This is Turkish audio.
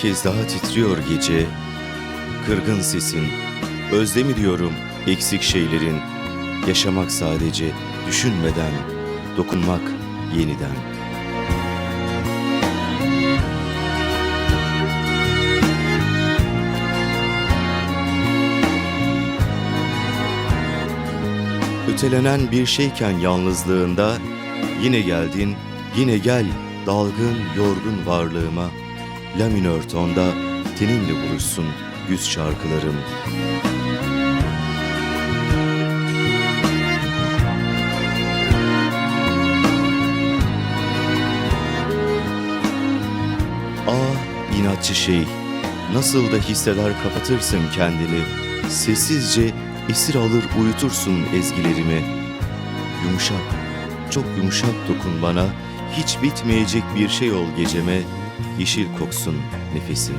kez daha titriyor gece. Kırgın sesin, özlemi diyorum eksik şeylerin. Yaşamak sadece düşünmeden, dokunmak yeniden. Ötelenen bir şeyken yalnızlığında yine geldin, yine gel dalgın, yorgun varlığıma. La minör tonda teninle buluşsun güz şarkılarım. Ah inatçı şey, nasıl da hisseder kapatırsın kendini. Sessizce esir alır uyutursun ezgilerimi. Yumuşak, çok yumuşak dokun bana, hiç bitmeyecek bir şey ol geceme, yeşil koksun nefesin.